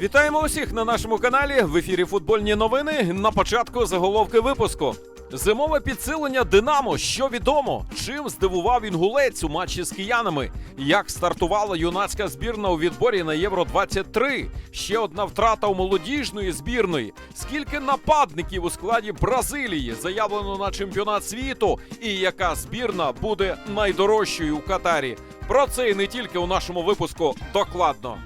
Вітаємо усіх на нашому каналі. В ефірі футбольні новини. На початку заголовки випуску. Зимове підсилення Динамо. Що відомо? Чим здивував інгулець у матчі з киянами? Як стартувала юнацька збірна у відборі на Євро 23 Ще одна втрата у молодіжної збірної. Скільки нападників у складі Бразилії заявлено на чемпіонат світу? І яка збірна буде найдорожчою у Катарі? Про це і не тільки у нашому випуску докладно.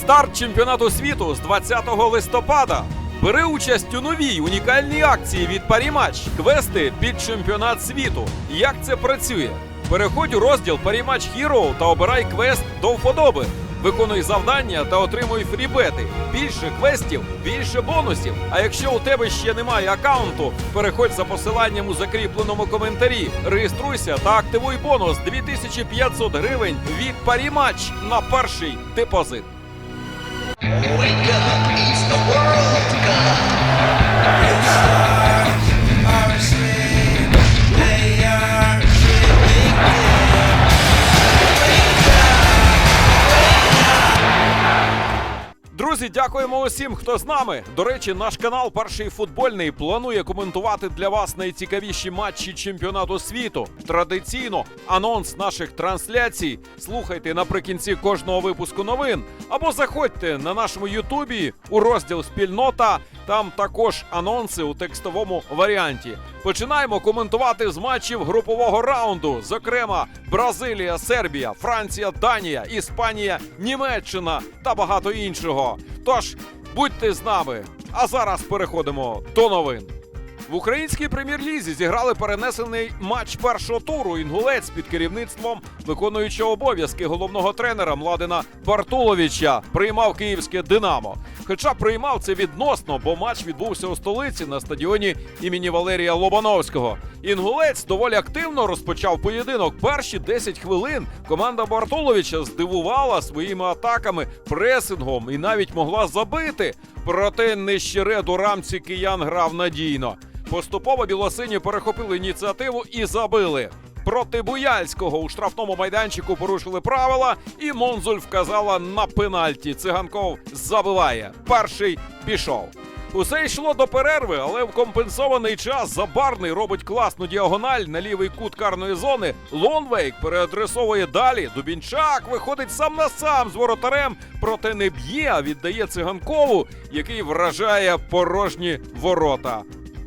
Старт чемпіонату світу з 20 листопада. Бери участь у новій унікальній акції від Парімач квести під чемпіонат світу. Як це працює? Переходь у розділ Парімач Hero та обирай квест до вподоби. Виконуй завдання та отримуй фрібети. Більше квестів, більше бонусів. А якщо у тебе ще немає аккаунту, переходь за посиланням у закріпленому коментарі. Реєструйся та активуй бонус 2500 гривень від Парімач на перший депозит. Wake up, дякуємо усім, хто з нами. До речі, наш канал Перший футбольний планує коментувати для вас найцікавіші матчі чемпіонату світу. Традиційно анонс наших трансляцій слухайте наприкінці кожного випуску новин або заходьте на нашому Ютубі у розділ Спільнота. Там також анонси у текстовому варіанті. Починаємо коментувати з матчів групового раунду. Зокрема, Бразилія, Сербія, Франція, Данія, Іспанія, Німеччина та багато іншого. Тож будьте з нами. А зараз переходимо до новин. В українській прем'єр-лізі зіграли перенесений матч першого туру. Інгулець під керівництвом виконуючого обов'язки головного тренера Младена Бартуловича приймав київське Динамо. Хоча приймав це відносно, бо матч відбувся у столиці на стадіоні імені Валерія Лобановського. Інгулець доволі активно розпочав поєдинок. Перші 10 хвилин команда Бартуловича здивувала своїми атаками, пресингом і навіть могла забити. Проте нещеред у рамці киян грав надійно. Поступово білосині перехопили ініціативу і забили. Проти Буяльського у штрафному майданчику порушили правила, і Монзуль вказала на пенальті. Циганков забиває. Перший пішов. Усе йшло до перерви, але в компенсований час Забарний робить класну діагональ на лівий кут карної зони. Лонвейк переадресовує далі. Дубінчак виходить сам на сам з воротарем, проте не б'є, а віддає циганкову, який вражає порожні ворота.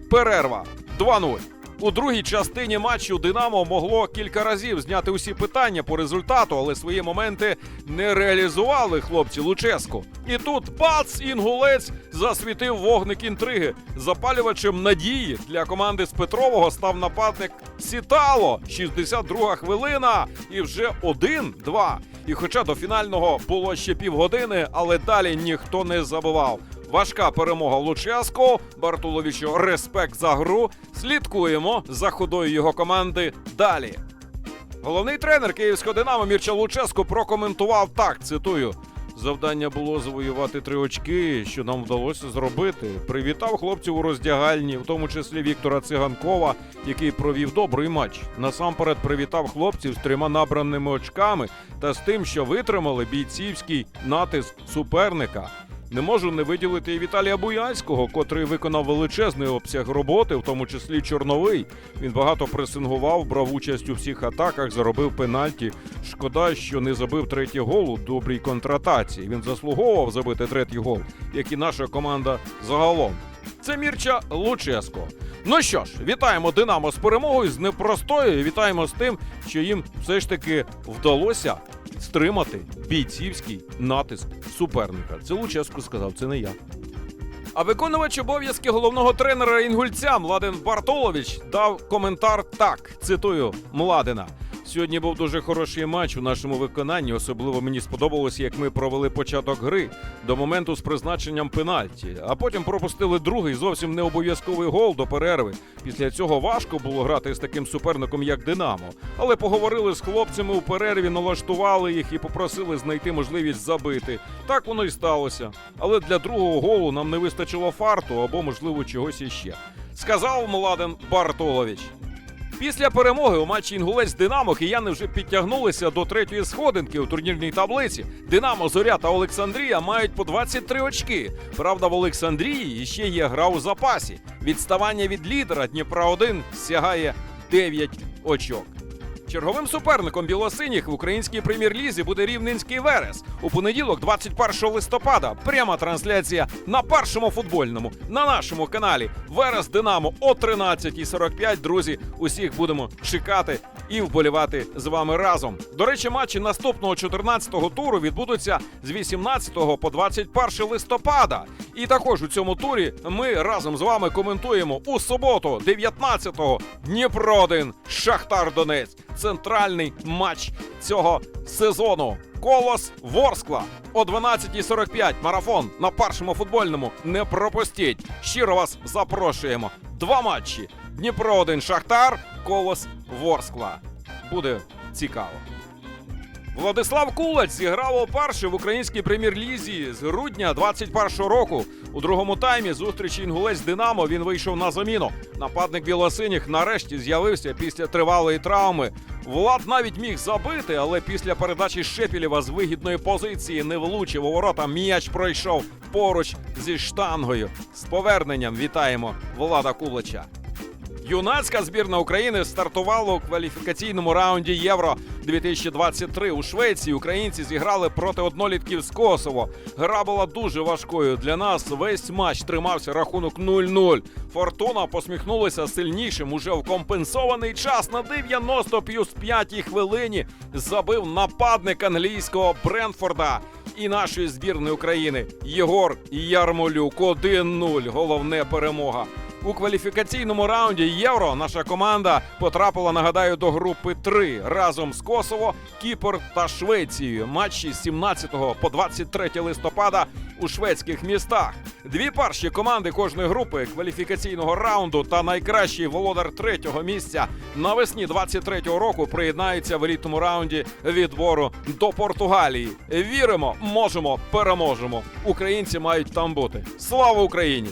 Перерва 2-0. У другій частині матчу Динамо могло кілька разів зняти усі питання по результату, але свої моменти не реалізували хлопці Луческу. І тут бац! Інгулець засвітив вогник інтриги. Запалювачем надії для команди з Петрового став нападник Сітало. 62 хвилина і вже 1-2. І хоча до фінального було ще півгодини, але далі ніхто не забивав. Важка перемога Луческо. Бартуловичу респект за гру. Слідкуємо за ходою його команди далі. Головний тренер київського Динамо Мірча Луческо прокоментував так: цитую. Завдання було завоювати три очки, що нам вдалося зробити. Привітав хлопців у роздягальні, в тому числі Віктора Циганкова, який провів добрий матч. Насамперед привітав хлопців з трьома набраними очками та з тим, що витримали бійцівський натиск суперника. Не можу не виділити і Віталія Буяльського, котрий виконав величезний обсяг роботи, в тому числі чорновий. Він багато пресингував, брав участь у всіх атаках, заробив пенальті. Шкода, що не забив третій гол у добрій контратації. Він заслуговував забити третій гол, як і наша команда загалом. Це Мірча Луческо. Ну що ж, вітаємо Динамо з перемогою, з непростою. Вітаємо з тим, що їм все ж таки вдалося стримати бійцівський натиск суперника. Це ческу сказав, це не я. А виконувач обов'язки головного тренера інгульця Младен Бартолович дав коментар так: цитую Младена. Сьогодні був дуже хороший матч у нашому виконанні. Особливо мені сподобалось, як ми провели початок гри до моменту з призначенням пенальті, а потім пропустили другий зовсім не обов'язковий гол до перерви. Після цього важко було грати з таким суперником, як Динамо. Але поговорили з хлопцями у перерві, налаштували їх і попросили знайти можливість забити. Так воно й сталося. Але для другого голу нам не вистачило фарту або, можливо, чогось іще. Сказав Младен Бартолович. Після перемоги у матчі Інгулець Динамо кияни вже підтягнулися до третьої сходинки у турнірній таблиці. Динамо, Зоря та Олександрія мають по 23 очки. Правда, в Олександрії ще є гра у запасі. Відставання від лідера Дніпра 1 сягає 9 очок. Черговим суперником білосиніх в українській прем'єр-лізі буде рівненський Верес. У понеділок, 21 листопада, пряма трансляція на першому футбольному на нашому каналі Верес Динамо о 13.45. Друзі, усіх будемо чекати і вболівати з вами разом. До речі, матчі наступного 14-го туру відбудуться з 18 по 21 листопада. І також у цьому турі ми разом з вами коментуємо у суботу, 19-го Дніпро 1 Шахтар Донець. Центральний матч цього сезону. Колос Ворскла о 12.45. Марафон на першому футбольному. Не пропустіть. Щиро вас запрошуємо. Два матчі: Дніпро 1 Шахтар, Колос Ворскла. Буде цікаво. Владислав Кулач зіграв уперше в українській прем'єр-лізі з грудня 21-го року. У другому таймі зустрічі інгулець Динамо він вийшов на заміну. Нападник білосиніх нарешті з'явився після тривалої травми. Влад навіть міг забити, але після передачі Шепілєва з вигідної позиції не влучив у ворота. М'яч пройшов поруч зі штангою. З поверненням вітаємо Влада Кулача. Юнацька збірна України стартувала у кваліфікаційному раунді Євро 2023 у Швеції. Українці зіграли проти однолітків з Косово. Гра була дуже важкою для нас. Весь матч тримався рахунок 0-0. Фортуна посміхнулася сильнішим. Уже в компенсований час на 90 плюс 5 хвилині забив нападник англійського Брентфорда. І нашої збірної України Єгор Ярмолюк 1-0. Головне перемога. У кваліфікаційному раунді Євро наша команда потрапила, нагадаю, до групи 3 разом з Косово, Кіпр та Швецією. Матчі з 17 по 23 листопада у шведських містах. Дві перші команди кожної групи кваліфікаційного раунду та найкращий володар третього місця навесні 23-го року приєднаються в елітному раунді відбору до Португалії. Віримо, можемо, переможемо. Українці мають там бути. Слава Україні!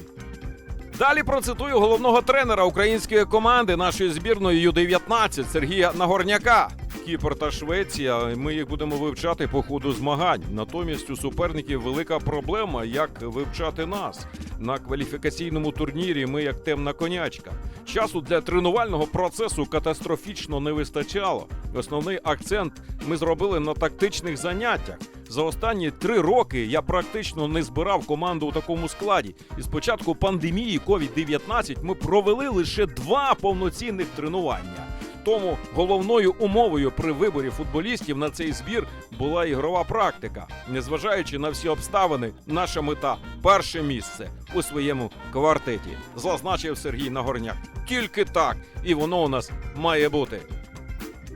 Далі процитую головного тренера української команди нашої збірної Ю-19 Сергія Нагорняка. Кіпр та Швеція. Ми їх будемо вивчати по ходу змагань. Натомість у суперників велика проблема, як вивчати нас. На кваліфікаційному турнірі ми як темна конячка. Часу для тренувального процесу катастрофічно не вистачало. Основний акцент ми зробили на тактичних заняттях. За останні три роки я практично не збирав команду у такому складі. І з початку пандемії COVID-19 ми провели лише два повноцінних тренування. Тому головною умовою при виборі футболістів на цей збір була ігрова практика. Незважаючи на всі обставини, наша мета перше місце у своєму квартеті, зазначив Сергій Нагорняк. Тільки так, і воно у нас має бути.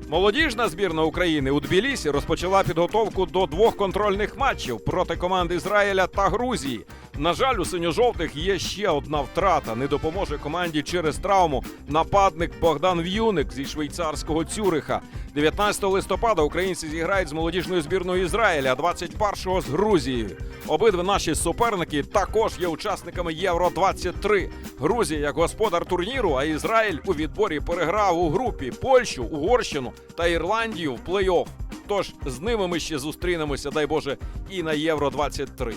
Молодіжна збірна України у Тбілісі розпочала підготовку до двох контрольних матчів проти команд Ізраїля та Грузії. На жаль, у синьо-жовтих є ще одна втрата. Не допоможе команді через травму нападник Богдан В'юник зі швейцарського Цюриха. 19 листопада українці зіграють з молодіжною збірною Ізраїля, а 21-го з Грузією. Обидва наші суперники також є учасниками Євро 23 Грузія як господар турніру, а Ізраїль у відборі переграв у групі Польщу, Угорщину та Ірландію в плей-офф. Тож з ними ми ще зустрінемося, дай Боже, і на Євро 23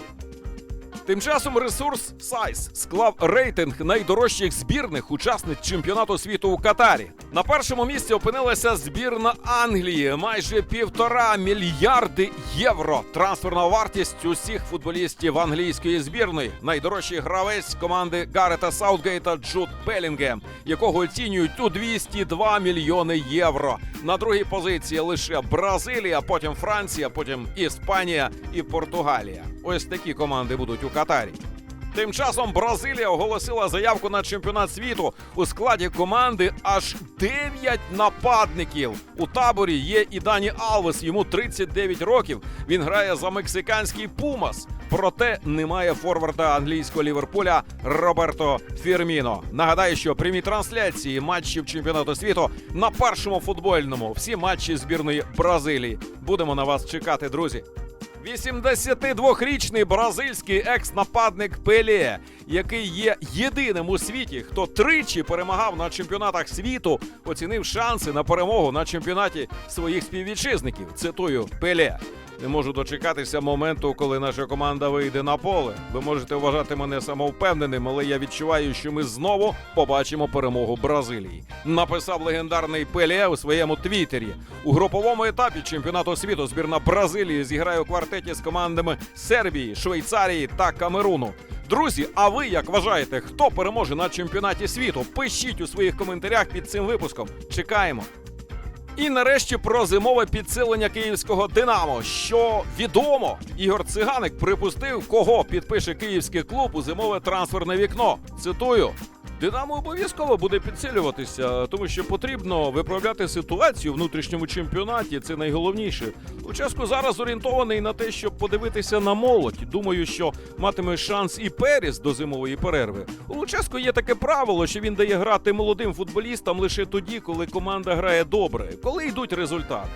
Тим часом ресурс Сайс склав рейтинг найдорожчих збірних учасниць чемпіонату світу у Катарі. На першому місці опинилася збірна Англії, майже півтора мільярди євро. Трансферна вартість усіх футболістів англійської збірної. Найдорожчий гравець команди Гарета Саутгейта Джуд Белінгем, якого оцінюють у 202 мільйони євро. На другій позиції лише Бразилія, потім Франція, потім Іспанія і Португалія. Ось такі команди будуть у Катарі. Тим часом Бразилія оголосила заявку на чемпіонат світу у складі команди аж 9 нападників. У таборі є і Дані Алвес, йому 39 років. Він грає за мексиканський Пумас. Проте немає форварда англійського Ліверпуля Роберто Фірміно. Нагадаю, що прямі трансляції матчів чемпіонату світу на першому футбольному. Всі матчі збірної Бразилії. Будемо на вас чекати, друзі. 82-річний бразильський екс-нападник Пеле, який є єдиним у світі, хто тричі перемагав на чемпіонатах світу, оцінив шанси на перемогу на чемпіонаті своїх співвітчизників. Цитую Пеле. Не можу дочекатися моменту, коли наша команда вийде на поле. Ви можете вважати мене самовпевненим, але я відчуваю, що ми знову побачимо перемогу Бразилії. Написав легендарний Пеле у своєму твіттері. У груповому етапі чемпіонату світу збірна Бразилії зіграє у квартеті з командами Сербії, Швейцарії та Камеруну. Друзі, а ви як вважаєте, хто переможе на чемпіонаті світу? Пишіть у своїх коментарях під цим випуском. Чекаємо. І нарешті про зимове підсилення київського Динамо. Що відомо, Ігор Циганик припустив, кого підпише київський клуб у зимове трансферне вікно. Цитую. Динамо обов'язково буде підсилюватися, тому що потрібно виправляти ситуацію в внутрішньому чемпіонаті. Це найголовніше. Луческо зараз орієнтований на те, щоб подивитися на молодь. Думаю, що матиме шанс і Періс до зимової перерви. У Луческо є таке правило, що він дає грати молодим футболістам лише тоді, коли команда грає добре, коли йдуть результати.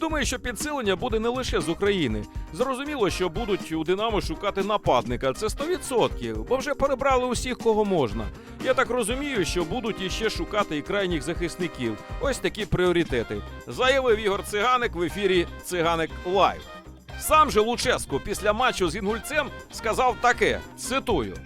Думаю, що підсилення буде не лише з України. Зрозуміло, що будуть у Динамо шукати нападника. Це 100%, бо вже перебрали усіх, кого можна. Я так розумію, що будуть іще шукати і крайніх захисників. Ось такі пріоритети. Заявив Ігор Циганик в ефірі Циганик Лайв. Сам же Луческо після матчу з Інгульцем сказав таке: цитую.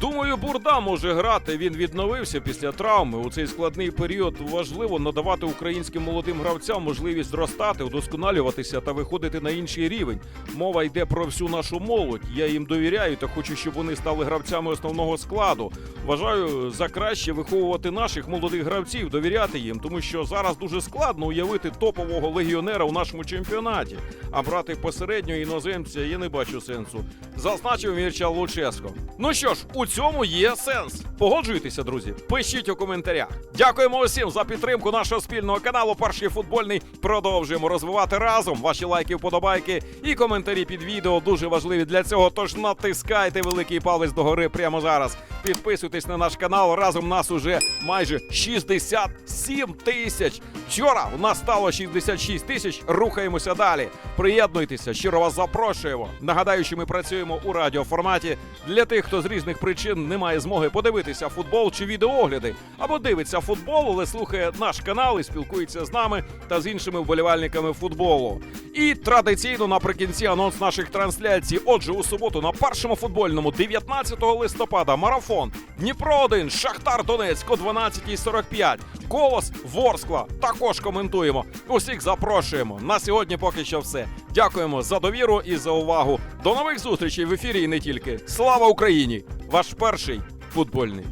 Думаю, Бурда може грати. Він відновився після травми. У цей складний період важливо надавати українським молодим гравцям можливість зростати, удосконалюватися та виходити на інший рівень. Мова йде про всю нашу молодь. Я їм довіряю та хочу, щоб вони стали гравцями основного складу. Вважаю за краще виховувати наших молодих гравців, довіряти їм, тому що зараз дуже складно уявити топового легіонера у нашому чемпіонаті. А брати посереднього іноземця я не бачу сенсу. Зазначив Мірча Луческо. Ну що ж, у цьому є сенс. Погоджуйтеся, друзі. Пишіть у коментарях. Дякуємо усім за підтримку нашого спільного каналу. Перший футбольний продовжуємо розвивати разом. Ваші лайки, вподобайки і коментарі під відео дуже важливі для цього. Тож натискайте великий палець догори прямо зараз. Підписуйтесь на наш канал. Разом нас уже майже 67 тисяч. Вчора у нас стало 66 тисяч. Рухаємося далі. Приєднуйтеся, щиро вас запрошуємо. Нагадаю, що ми працюємо у радіоформаті для тих, хто з різних причин не має змоги подивитися футбол чи відеоогляди, або дивиться футбол, але слухає наш канал і спілкується з нами та з іншими вболівальниками футболу. І традиційно наприкінці анонс наших трансляцій. Отже, у суботу на першому футбольному 19 листопада марафон Дніпро 1 Шахтар Донецьк о 12.45. Колос Ворскла також коментуємо. Усіх запрошуємо. На сьогодні поки що все. Дякуємо за довіру і за увагу. До нових зустрічей в ефірі і не тільки. Слава Україні! Ваш перший футбольний.